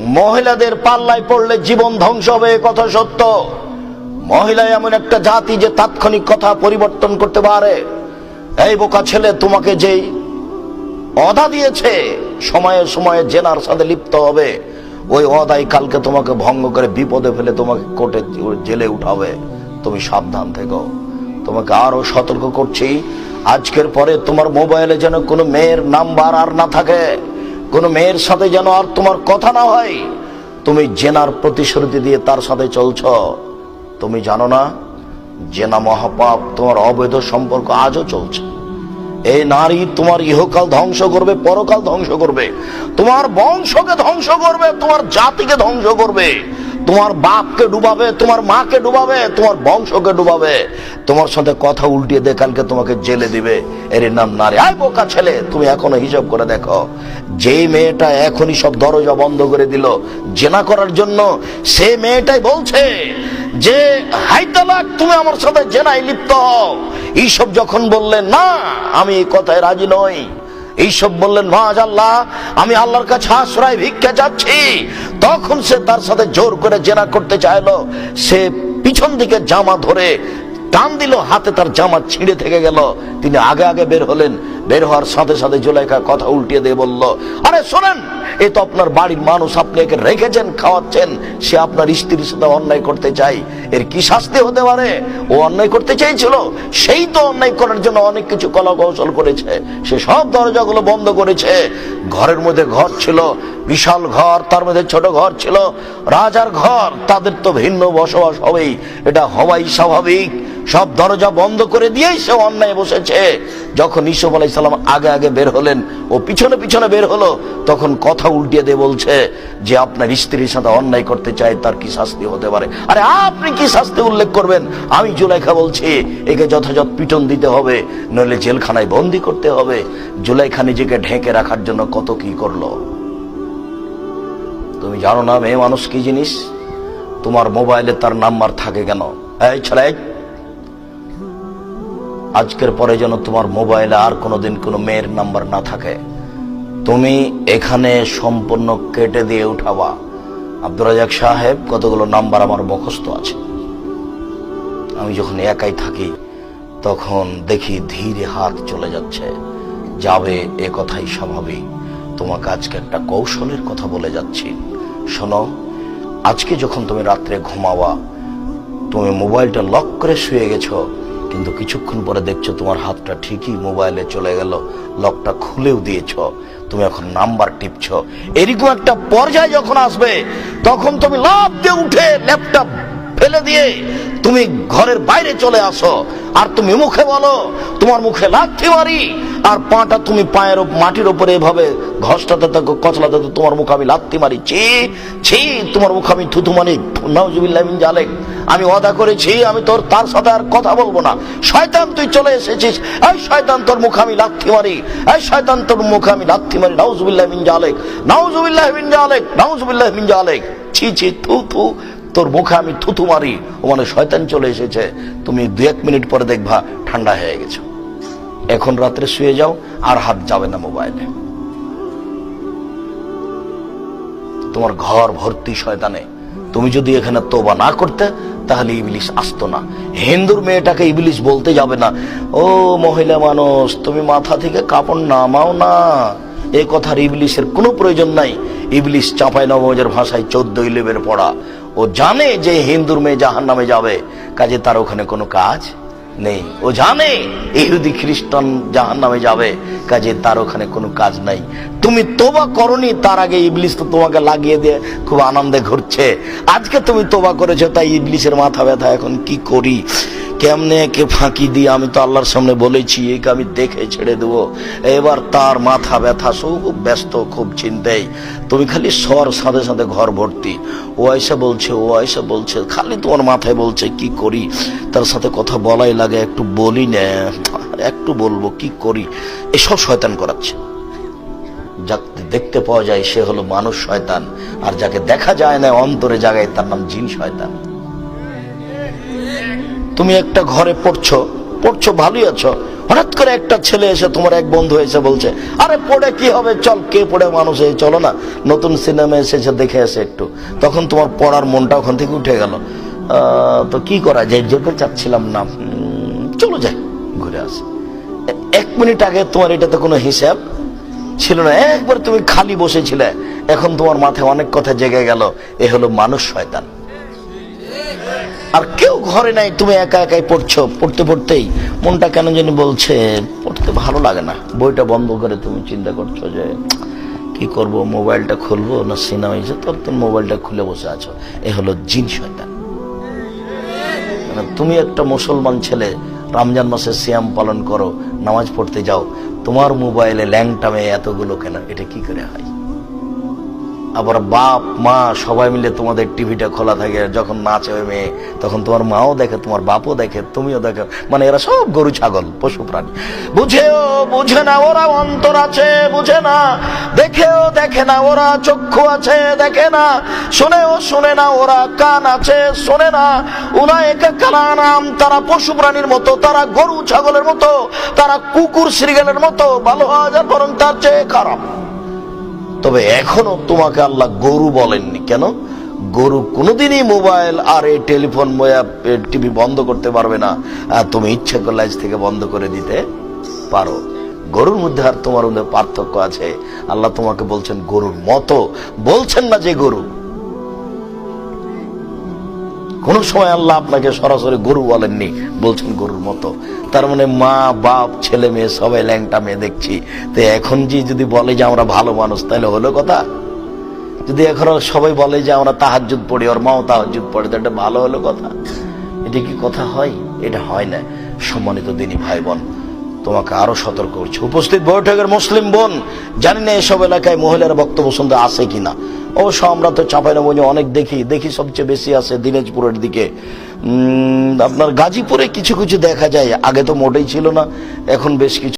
মহিলাদের পাল্লায় পড়লে জীবন ধ্বংস হবে কথা সত্য। মহিলা এমন একটা জাতি যে তাৎক্ষণিক কথা পরিবর্তন করতে পারে। এই বোকা ছেলে তোমাকে যেই অধা দিয়েছে, সময়ে সময়ে জেনার সাথে লিপ্ত হবে, ওই অদাই কালকে তোমাকে ভঙ্গ করে বিপদে ফেলে তোমাকে কোর্টে জেলে উঠাবে। তুমি সাবধান থেকো। তোমাকে আরও সতর্ক করছি। আজকের পরে তোমার মোবাইলে যেন কোনো মেয়ের নাম্বার আর না থাকে। কোনো মেয়ের সাথে যেন আর তোমার কথা না হয়, তুমি জেনার প্রতিশ্রুতি দিয়ে তার সাথে চলছ। তুমি জানো না, জেনা মহাপাপ তোমার অবৈধ সম্পর্ক আজও চলছে। এই নারী তোমার ইহকাল ধ্বংস করবে, পরকাল ধ্বংস করবে। তোমার বংশকে ধ্বংস করবে, তোমার জাতিকে ধ্বংস করবে। তোমার বাপকে ডুবাবে, তোমার মাকে ডুবাবে, তোমার বংশকে ডুবাবে। তোমার সাথে কথা উল্টিয়ে দিয়ে কালকে তোমাকে জেলে দিবে। এর নাম নারী। আয় বোকা ছেলে, তুমি এখনও হিসাব করে দেখো। যেই মেয়েটা এখনই সব দরজা বন্ধ করে দিল জেনা করার জন্য, সে মেয়েটাই বলছে যে হাইতালাক তুমি আমার সাথে জেনায় লিপ্ত হও। এইসব যখন বললেন না, আমি এই কথায় রাজি নই। এইসব বললেন মাজ আল্লাহ আমি আল্লাহর কাছে আশ্রয় ভিক্ষা চাচ্ছি। তখন সে তার সাথে জোর করে জেনা করতে চাইলো। সে পিছন দিকে জামা ধরে টান দিল, হাতে তার জামা ছিঁড়ে থেকে গেল। তিনি আগে আগে বের হলেন। বের হওয়ার সাথে সাথে জুলাইকা কথা উল্টিয়ে দিয়ে বলল, আরে শোনেন, এ তো আপনার বাড়ির মানুষ আপনি একে রেখেছেন, খাওয়াচ্ছেন। সে আপনার স্ত্রীর সাথে অন্যায় করতে চাই এর কি শাস্তি হতে পারে? ও অন্যায় করতে চাইছিল সেই তো অন্যায় করার জন্য অনেক কিছু কলা কৌশল করেছে। সে সব দরজাগুলো বন্ধ করেছে। ঘরের মধ্যে ঘর ছিল, বিশাল ঘর, তার মধ্যে ছোট ঘর ছিল। রাজার ঘর, তাদের তো ভিন্ন বসবাস হবেই। এটা হওয়াই স্বাভাবিক। সব দরজা বন্ধ করে দিয়েই সে অন্যায় বসেছে। যখন ইসুফ আলাই সাল্লাম আগে আগে বের হলেন, ও পিছনে পিছনে বের হলো, তখন কথা উল্টিয়ে দিয়ে বলছে যে, আপনার স্ত্রীর সাথে অন্যায় করতে চায় তার কি শাস্তি হতে পারে? আরে, আপনি কি শাস্তি উল্লেখ করবেন? আমি জুলাইখা বলছি, একে যথাযথ পিটন দিতে হবে, নইলে জেলখানায় বন্দি করতে হবে। জুলাইখা নিজেকে ঢেকে রাখার জন্য কত কি করল? তুমি জানো না মেয়ে মানুষ কি জিনিস? তোমার মোবাইলে তার নাম্বার থাকে কেন? এই ছেলে এই। আজকের পরে যেন তোমার মোবাইলে আর কোনোদিন কোনো মেয়ের নাম্বার না থাকে। তুমি এখানে সম্পূর্ণ কেটে দিয়ে উঠাবা। আব্দুর রাজাক সাহেব, কতগুলো নাম্বার আমার মুখস্থ আছে। আমি যখন একাই থাকি, তখন দেখি ধীরে হাত চলে যাচ্ছে। যাবে এ কথাই স্বাভাবিক। তোমাকে আজকে একটা কৌশলের কথা বলে যাচ্ছি। শোনো, আজকে যখন তুমি রাত্রে ঘুমাবা, তুমি মোবাইলটা লক করে শুয়ে গেছো কিন্তু কিছুক্ষণ পরে দেখছ তোমার হাতটা ঠিকই মোবাইলে চলে গেল, লকটা খুলেও দিয়েছ, তুমি এখন নাম্বার টিপছ। এরকম একটা পর্যায়ে যখন আসবে, তখন তুমি লাভ দিয়ে উঠে ল্যাপটপ ফেলে দিয়ে তুমি ঘরের বাইরে চলে আসো। আর তুমি মুখে বলো, তোমার মুখে লাথি মারি, আর পাটা তুমি পায়ের মাটির উপরে এভাবে ঘষটাতে থাকো, কচলাতে তোমার মুখে আমি লাথি মারি। ছি ছি, তোমার মুখে আমি নাউজুবিল্লাহ মিন জালেক। আমি ওয়াদা করেছি, আমি তোর তার সাথে আর কথা বলব না। শয়তান, তুই চলে এসেছিস। এই শয়তান, তোর মুখে আমি লাথি মারি। এই শয়তান, তোর মুখে আমি লাথি মারি। নাউজুবিল্লাহ মিন জালেক। নাউজুবিল্লাহ মিন জালেক। নাউজুবিল্লাহ মিন জালেক। ছি ছি থু থু তোর মুখে আমি থুতু মারি ও মানে শয়তান চলে এসেছে। তুমি দু এক মিনিট পরে দেখবা ঠান্ডা হয়ে গেছো। এখন রাত্রে শুয়ে যাও, আর হাত যাবে না মোবাইলে। তোমার ঘর ভর্তি শয়তানে। তুমি যদি এখানে তোবা না করতে, তাহলে ইবলিশ আসতো না। হিন্দুর মেয়েটাকে ইবলিশ বলতে যাবে না। ও মহিলা মানুষ, তুমি মাথা থেকে কাপড় নামাও না। এ কথার ইবলিশের কোনো প্রয়োজন নাই। ইবলিশ চাপাই নবমের ভাষায় চোদ্দ ইলেবের পড়া। ও জানে যে হিন্দুর মেয়ে জাহান নামে যাবে। কাজে তার ওখানে কোনো কাজ নেই। ও জানে ইহুদি খ্রিস্টান জাহান নামে যাবে। কাজে তার ওখানে কোনো কাজ নাই। তুমি তোবা করনি, তার আগে ইবলিশ তো তোমাকে লাগিয়ে দিয়ে খুব আনন্দে ঘুরছে। আজকে তুমি তোবা করেছ, তাই ইবলিশের মাথা ব্যথা এখন কি করি? কেমনে একে ফাঁকি দিয়ে আমি তো আল্লাহর সামনে বলেছি, একে আমি দেখে ছেড়ে দেবো। এবার তার মাথা ব্যথা সব খুব ব্যস্ত, খুব চিন্তাই তুমি খালি সর, সাথে সাথে ঘর ভর্তি। ও আয়সা বলছে, ও আয়সা বলছে, খালি তোমার মাথায় বলছে, কি করি? তার সাথে কথা বলাই লাগে, একটু বলি না, একটু বলব, কি করি? এসব শয়তান করাচ্ছে। যাকে, দেখতে পাওয়া যায়, সে হলো মানুষ শয়তান। আর যাকে দেখা যায় না, অন্তরে জায়গায় তার নাম জিন শয়তান। তুমি একটা ঘরে পড়ছো পড়ছো, ভালোই আছো। হঠাৎ করে একটা ছেলে এসে তোমার এক বন্ধু এসে বলছে, আরে, পড়ে কি হবে? চল, কে পড়ে মানুষ এই? চলো না, নতুন সিনেমা এসেছে, দেখে এসে একটু। তখন তোমার পড়ার মনটা ওখান থেকে উঠে গেল। তো কি করা যায়? যেতে চাচ্ছিলাম না। চলো যাই, ঘুরে আসি। এক মিনিট আগে তোমার এটাতে কোনো হিসাব ছিল না। একবার তুমি খালি বসেছিলে। এখন তোমার মাথায় অনেক কথা জেগে গেল। এ হলো মানুষ শয়তান। আর কেউ ঘরে নাই, তুমি একা একাই পড়ছো, পড়তে পড়তেই মনটা কেন জানি বলছে, পড়তে ভালো লাগে না। বইটা বন্ধ করে তুমি চিন্তা করছ যে, কি করব, মোবাইলটা খুলবো না সিনেমা? এসে তোর তুমি মোবাইলটা খুলে বসে আছো। এ হলো জিন শয়তান। মানে তুমি একটা মুসলমান ছেলে, রমজান মাসে সিয়াম পালন করো, নামাজ পড়তে যাও, তোমার মোবাইলে ল্যাংটামে এতগুলো কেন? এটা কি করে হয়? আবার বাপ, মা সবাই মিলে তোমাদের টিভিটা খোলা থাকে। যখন নাচে ওই মেয়ে, তখন তোমার মাও দেখে, তোমার বাপও দেখে, তুমিও দেখো। মানে এরা সব গরু, ছাগল, পশু, প্রাণী। বুঝেও বুঝে না ওরা অন্তর আছে, বুঝে না। দেখেও দেখে না ওরা চক্ষু আছে, দেখে না। শুনেও শুনে না ওরা কান আছে, শোনে না। ওরা একে কালানাম, তারা পশু প্রাণীর মতো, তারা গরু, ছাগলের মতো, তারা কুকুর শ্রীগালের মতো, ভালো হওয়া যায় বরং তার চেয়ে খারাপ। তবে এখনও তোমাকে আল্লাহ গরু বলেননি। কেন? গরু কোনোদিনই মোবাইল আর এই টেলিফোন টিভি বন্ধ করতে পারবে না। তুমি ইচ্ছে করলে আজ থেকে বন্ধ করে দিতে পারো। গরুর মধ্যে আর তোমার মধ্যে পার্থক্য আছে। আল্লাহ তোমাকে বলছেন গরুর মতো। বলছেন না যে গরু। কোন সময় আল্লাহ আপনাকে সরাসরি গরু বলেননি, বলছেন গরুর মতো। তার মানে মা, বাপ, ছেলে, মেয়ে, সবাই ল্যাংটা মেয়ে দেখছি। তো এখন যে যদি বলে যে আমরা ভালো মানুষ, তাহলে হলো কথা? যদি এখন সবাই বলে যে আমরা তাহাজুদ পড়ি, ওর মাও তাহাজুদ পড়ে তো এটা ভালো হলো কথা? এটা কি কথা হয়? এটা হয় না। সম্মানিত দিনী ভাই বোন তোমাকে আরও সতর্ক করছি। উপস্থিত বৈঠকের মুসলিম বোন, জানি না এসব এলাকায় মহিলার বক্তব্য শুনতে আসে কিনা। অবশ্য আমরা তো চাপাই না অনেক দেখি দেখি সবচেয়ে বেশি আছে দিনাজপুরের দিকে। আপনার গাজীপুরে কিছু কিছু দেখা যায়, আগে তো মোটেই ছিল না, এখন বেশ কিছু